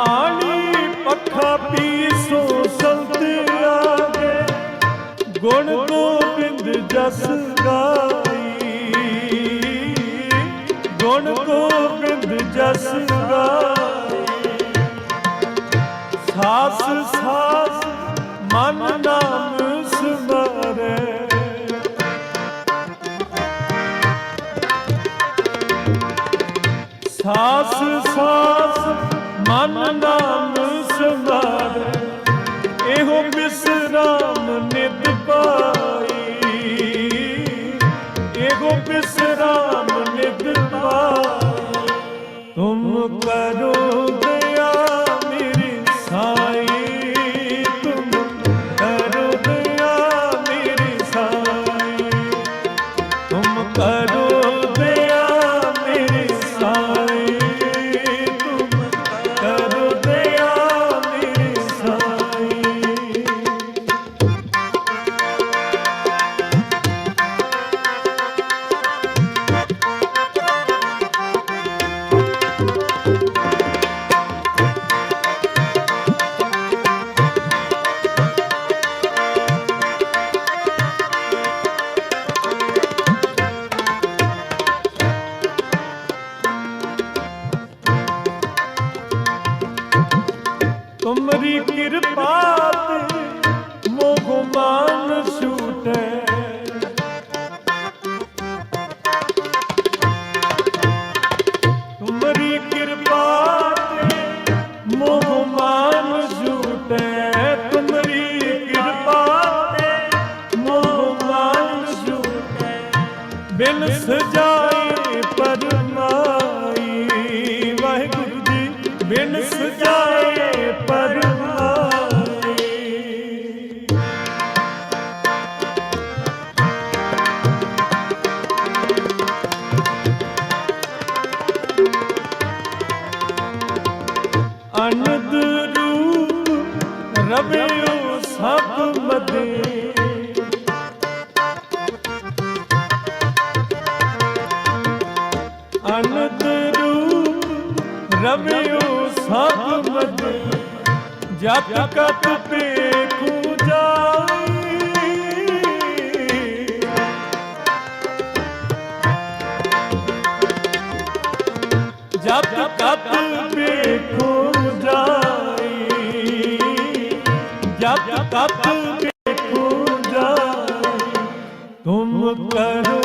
ਪਾਣੀ ਪੱਖਾ ਪੀ ਸੋ ਸੰਤ ਆਗੇ। ਗੁਣ ਗੋਬਿੰਦ ਜਸ ਗਾਈ। ਗੁਣ ਗੋਬਿੰਦ ਜਸ ਗਾਈ। ਸਾਸ रब में पूजा तुम करो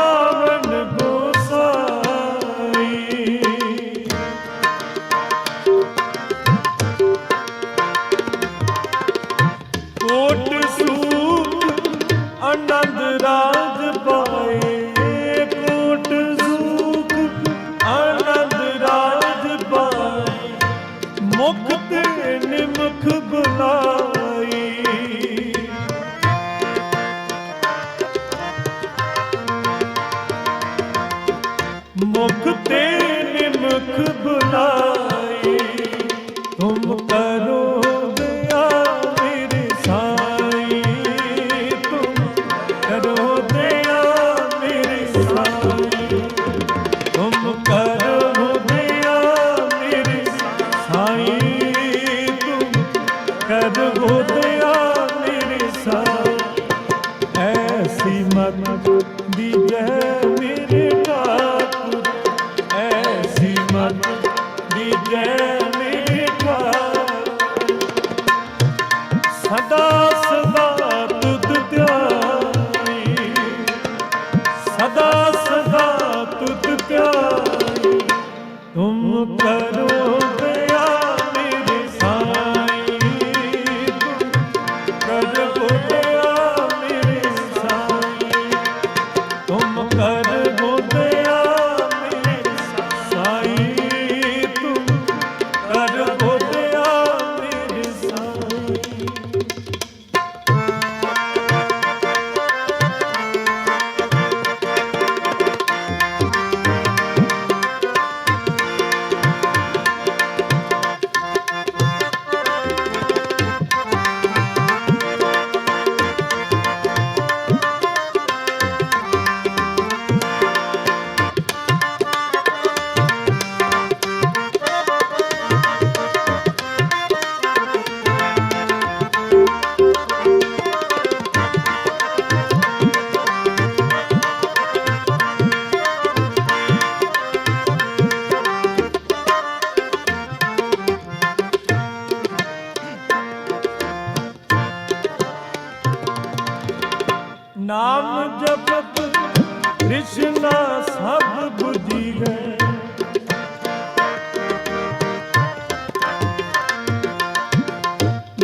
Senhor.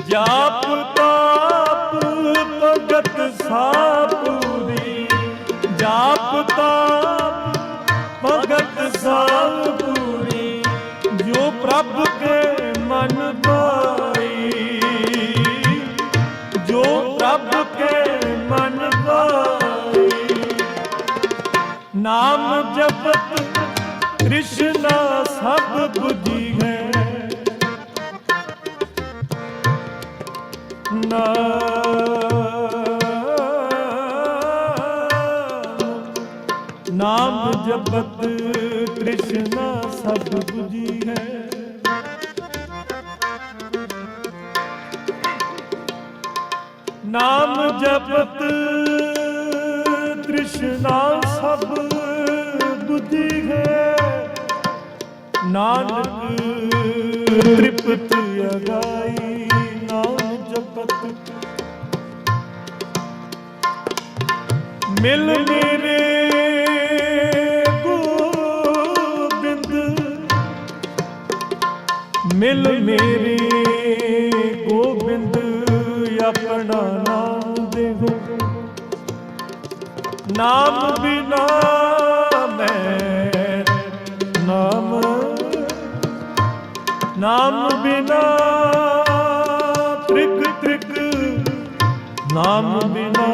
ਜਾਪ ਤਾਪ ਭਗਤ ਸਾਪੂਰੀ ਜਾਪ ਤਾਪ ਭਗਤ ਸਾਪੂਰੀ ਜੋ ਪ੍ਰਭ ਕੇ ਮਨ ਪਾਈ ਜੋ ਪ੍ਰਭ ਕੇ ਮਨ ਪਾਈ ਨਾਮ ਜਪਤ ਕ੍ਰਿਸ਼ਨਾ ਸਭ ਬੁਝੀ ਨਾਮ ਜਪਤ ਕ੍ਰਿਸ਼ਨਾ ਸਭ ਬੁਝੀ ਹੈ। ਨਾਮ ਜਪਤ ਕ੍ਰਿਸ਼ਨਾ ਸਭ ਬੁੱਧੀ ਹੈ। ਨਾਨਕ ਤ੍ਰਿਪਤ ਅਗਾਈ ਮਿਲ ਮੇਰੇ ਗੋਬਿੰਦ। ਮਿਲ ਮੇਰੇ ਗੋਬਿੰਦ, ਆਪਣਾ ਨਾਮ ਦੇਵੋ। ਨਾਮ ਬਿਨਾ ਮੈਂ ਨਾਮ ਨਾਮ ਬਿਨਾ ਨਾਮ ਬਿਨਾ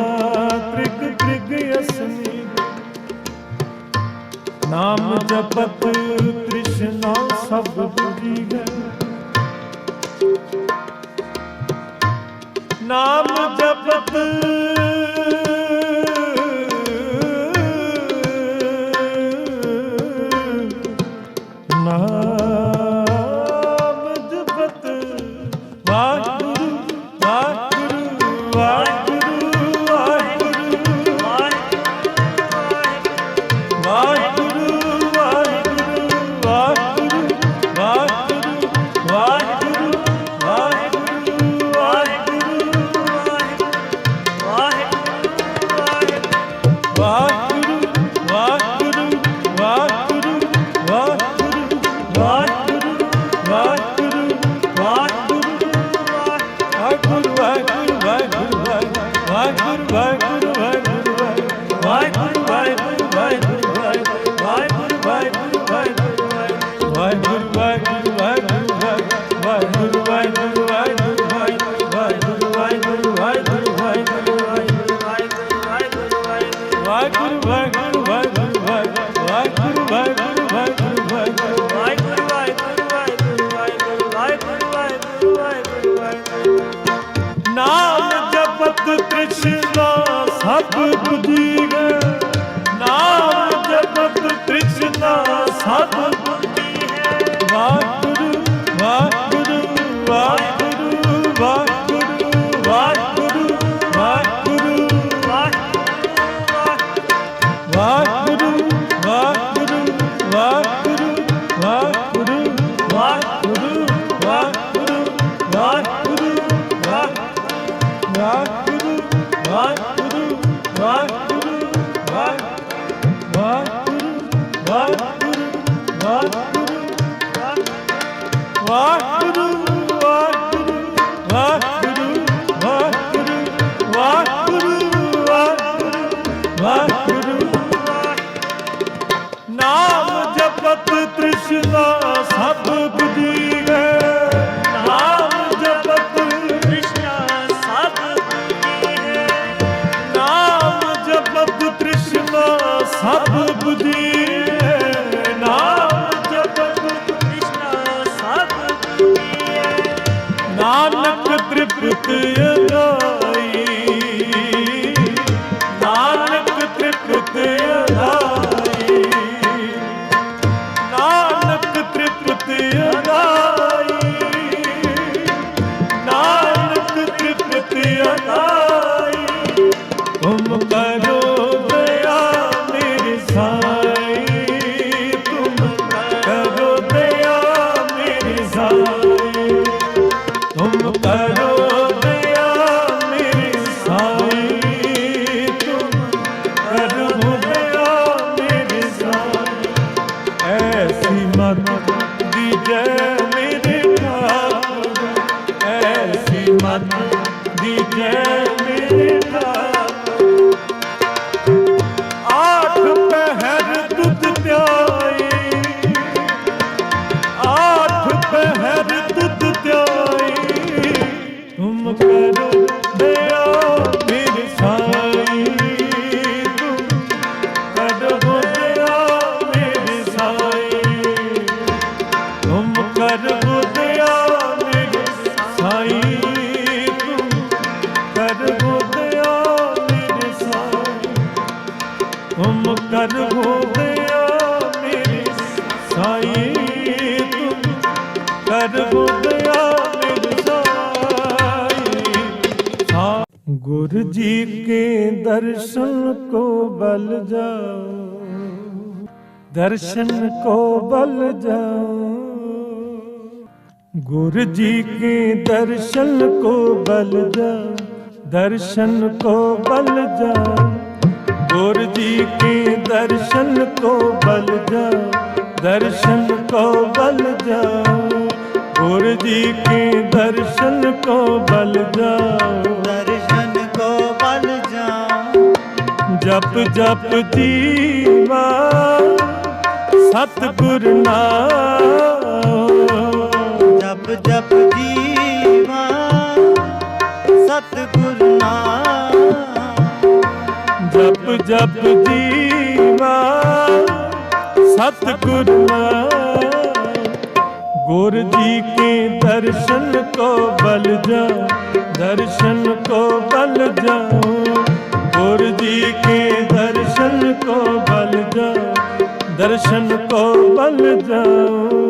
ਤ੍ਰਿਗ ਤ੍ਰਿਗ ਅਸਨੀ। ਨਾਮ ਜਪਤ ਤ੍ਰਿਗ Bye. दर्शन को बल जाओ गुरु जी के दर्शन को बल जाओ दर्शन को बल जाओ गुरु जी के दर्शन को बल जाओ दर्शन को बल जाओ गुरु जी के दर्शन को बल जाओ दर्शन को बल जाओ जप जप जी ਸਤਿਗੁਰ ਜਪ ਜਪ ਜੀਵਾ ਸਤਿਗੁਰ ਜਪ ਜਪ ਜੀਵਾ ਸਤਿਗੁਰ ਗੁਰ ਜੀ ਕੇ ਦਰਸ਼ਨ ਕੋ ਬਲ ਜਾ ਦਰਸ਼ਨ ਕੋ ਬਲ ਜਾ ਗੁਰ ਜੀ ਕੇ ਦਰਸ਼ਨ ਕੋ ਬਲ ਜਾ ਦਰਸ਼ਨ ਕੋ ਬਲ ਜਾਉ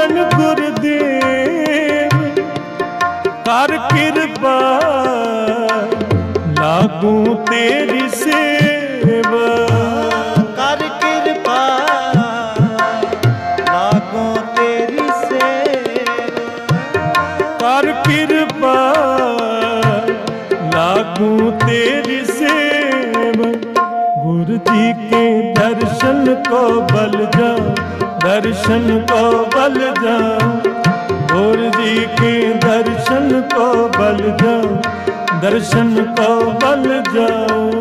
ਪੂਰਨ ਗੁਰਦੇਵ ਕਰ ਕਿਰਪਾ ਲਾਗੂ ਤੇਰੀ ਸੇਵਾ। ਕਰ ਕਿਰਪਾ ਲਾਗੋ ਤੇਰੀ ਸੇਵਾ। ਕਰ ਕਿਰਪਾ ਲਾਗੂ ਤੇਰੀ ਸੇਵ। ਗੁਰ ਜੀ ਕੇ ਦਰਸ਼ਨ ਕੋ ਬਲ ਜਾ ਦਰਸ਼ਨ ਕੋ ਬਲ ਜਾ ਗੁਰ ਜੀ ਕੇ ਦਰਸ਼ਨ ਕੋ ਬਲ ਜਾ ਦਰਸ਼ਨ ਕੋ ਬਲ ਜਾਓ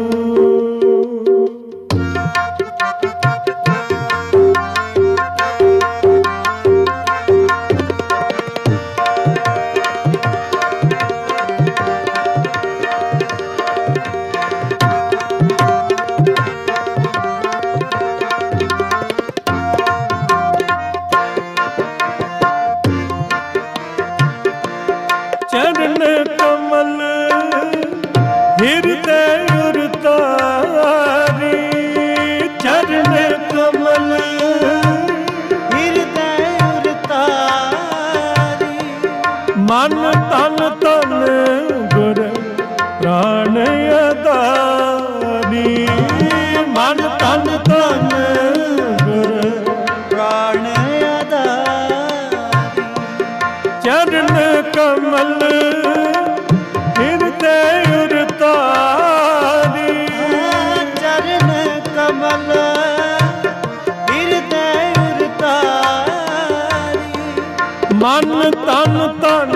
ਮਨ ਤਨ ਤਨ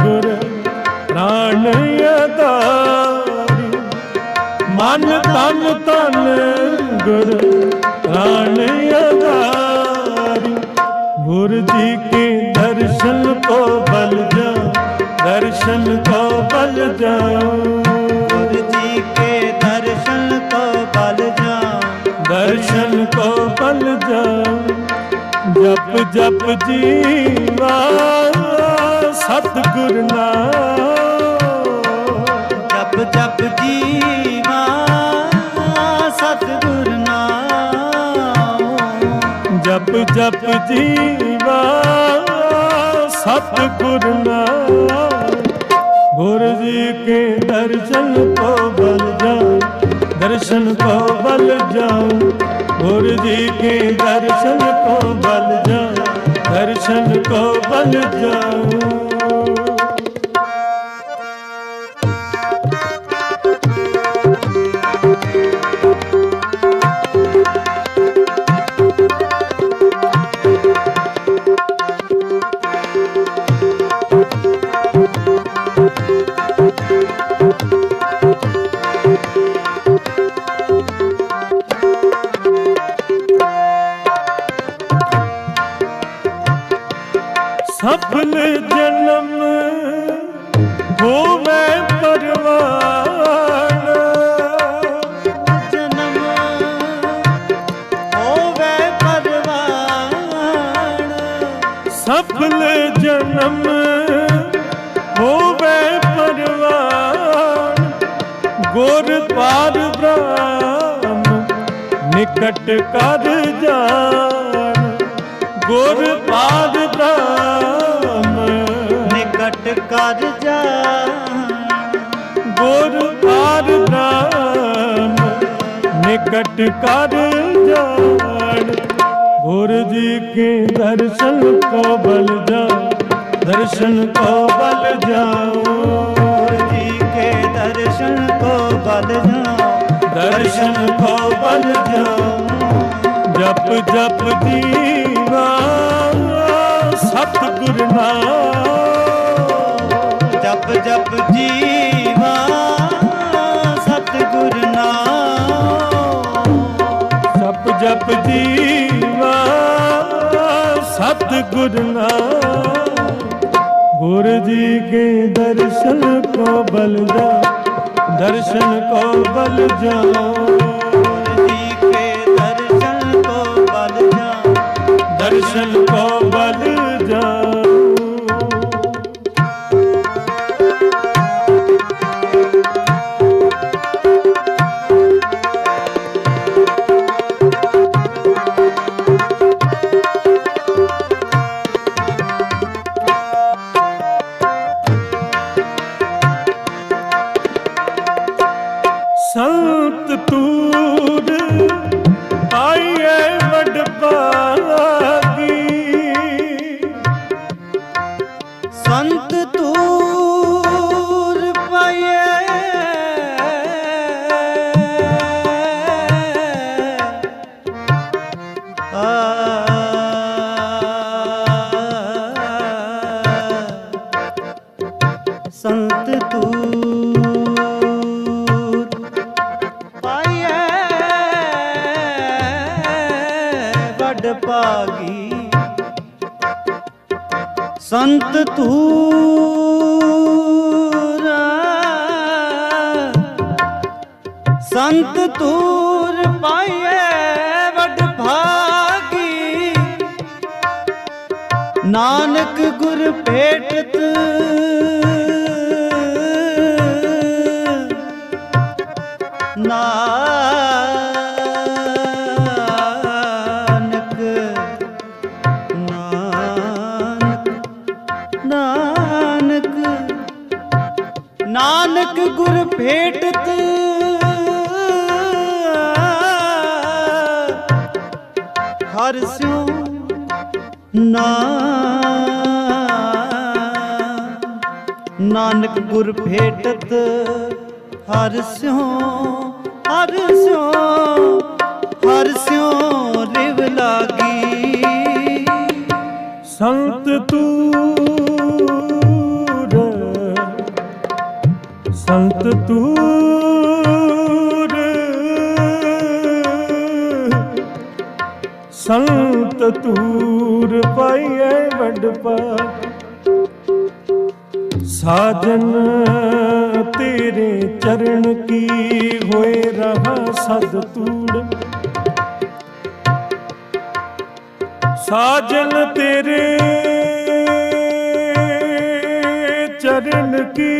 ਗੁਰ ਪ੍ਰਾਣ ਅਦਾਰੀ ਮਨ ਤਨ ਤਨ ਗੁਰ ਪ੍ਰਾਣ ਅਦਾਰੀ ਗੁਰ ਜੀ ਕੇ ਦਰਸ਼ਨ ਕੋ ਬਲ ਜਾ ਦਰਸ਼ਨ ਕੋ ਬਲ ਜਾਓ। ਗੁਰ ਜੀ ਕੇ ਦਰਸ਼ਨ ਕੋ ਬਲ ਜਾ ਦਰਸ਼ਨ ਕੋ ਬਲ ਜਾਓ। ਜਪ ਜਪ ਜੀਵਾ ਸਤਿਗੁਰ ਨਾਮ। ਜਪ ਜਪ ਜੀਵਾ ਸਤਿਗੁਰ ਨਾਮ। ਜਪ ਜਪ ਜੀਵਾ ਸਤਿਗੁਰ ਨਾਮ। ਗੁਰ ਜੀ ਕੇ ਦਰਸ਼ਨ ਕੋ ਬਲ ਜਾਓ ਦਰਸ਼ਨ ਕੋ ਬਲ ਜਾਓ ਗੁਰ ਜੀ ਕੇ ਦਰਸ਼ਨ ਕੋ ਬਲ ਜਾਓ ਦਰਸ਼ਨ ਕੋ ਬਲ ਜਾਓ ਸਫਲ ਜਨਮ ਹੋਵੇ ਪਰਵਾਨ। ਗੁਰ ਪਾਰ ਬ੍ਰਹਮ ਨਿਕਟ ਕਰ ਜਾਣ। ਗੁਰ ਪਾਦ ਬ੍ਰਹਮ ਨਿਕਟ ਕਰ ਜਾ ਗੁਰ ਆਰ ਨਾਮ ਨਿਕਟ ਕਰ ਜਾਣ। ਗੁਰ ਜੀ ਕੇ ਦਰਸ਼ਨ ਕੋ ਬਲ ਜਾ ਦਰਸ਼ਨ ਕੋ ਬਲ ਜਾਓ ਗੁਰ ਜੀ ਕੇ ਦਰਸ਼ਨ ਕੋ ਬਲ ਜਾਓ ਦਰਸ਼ਨ ਕੋ ਬਲ ਜਾਓ ਜਪ ਜਪ ਜਪ ਜਪ ਜੀਵਾ ਸਤਿਗੁਰ ਨਾਮ। ਜਪ ਜਪ ਜੀਵਾ ਸਤਿਗੁਰ ਨਾਮ। ਗੁਰ ਜੀ ਕੇ ਦਰਸ਼ਨ ਕੋ ਬਲ ਜਾ ਦਰਸ਼ਨ ਕੋ ਬਲ ਜੀ। ਕੇ ਦਰਸ਼ਨ ਕੋ ਭੇਟਤ ਹਰ ਸਿਉ ਨਾ। ਨਾਨਕ ਗੁਰ ਭੇਟਤ ਹਰ ਸਿਉ ਸੰਤ ਤੂਰ ਪਾਈਏ ਵਡ ਪਾ। ਸਾਜਨ ਤੇਰੇ ਚਰਨ ਕੀ ਹੋਏ ਰਹਾ ਸਦ ਤੂੜ ਸਾਜਨ ਤੇਰੇ ਚਰਨ ਕੀ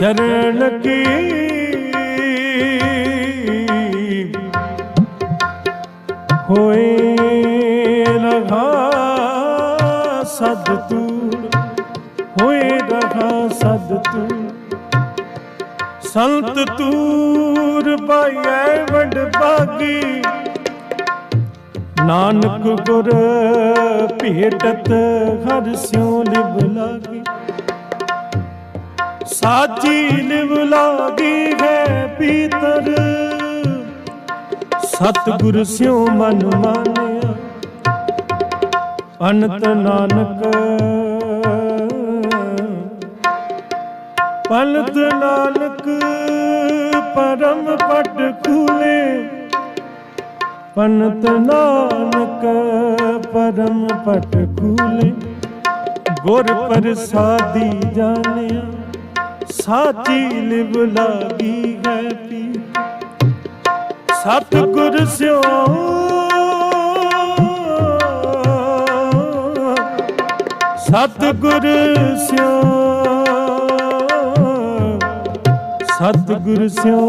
ਚਰਨ ਕੀ ਹੋਏ ਰਹਾ ਸਦ ਤੂੜ ਹੋਏ ਰਹਾ ਸਦ ਤੂੜ ਸੰਤ ਤੂਰ ਪਾਈਐ ਵਡ ਭਾਗੀ, ਨਾਨਕ ਗੁਰ ਭੇਟਤ ਹਰ ਸਿਉ ਲਿਵ ਲਾਗੀ। ਸਾਚੀ ਲਿਵ ਲਾਗੀ ਹੈ ਪੀਤਰ। ਸਤਿਗੁਰ ਸਿਉ ਮਨ ਮਾਨਿਆ, ਅਨੰਤ ਨਾਨਕ। ਪਲਤ ਨਾਨਕ, ਪਰਮ ਪਟ ਖੂਲੇ ਪੰਤ ਨਾਨਕ, ਪਰਮ ਪਟ ਖੂਲੇ ਗੁਰ ਪ੍ਰਸਾਦੀ ਜਾਣਿਆ, ਸਾਚੀ ਲਿਵ ਲਾਗੀ ਹੈ ਪੀ ਸਤ ਗੁਰ ਸਿਓ। ਸਤ ਗੁਰ ਸਿਓ। ਸਤ ਗੁਰ ਸਿਓ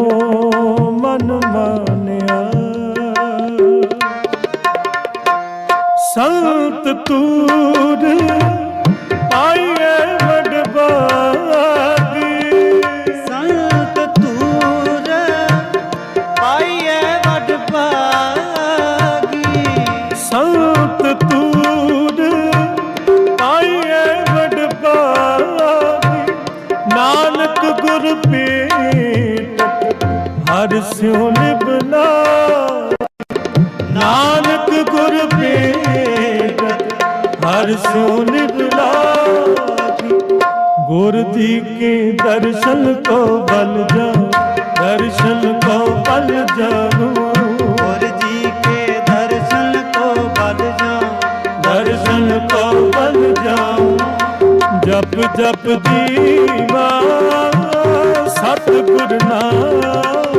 ਮਨ ਮਾਨਿਆ। ਸੰਤ ਤੂਰ ਆਈਏ ਸਿਉ ਲਿਬਲਾ ਨਾਨਕ ਗੁਰ ਭੇਟ ਹਰ ਸਿਉ ਲਿਬਲਾ ਗੁਰ ਜੀ ਕੇ ਦਰਸ਼ਨ ਕੋ ਬਲ ਜਾ ਦਰਸ਼ਨ ਕੋ ਬਲ ਜਾਉ। ਗੁਰ ਜੀ ਕੇ ਦਰਸ਼ਨ ਕੋ ਬਲ ਜਾ ਦਰਸ਼ਨ ਕੋ ਬਲ ਜਾਉ। ਜਪ ਜਪ ਦੀਵਾ ਸਤਿਗੁਰ ਨਾਮ।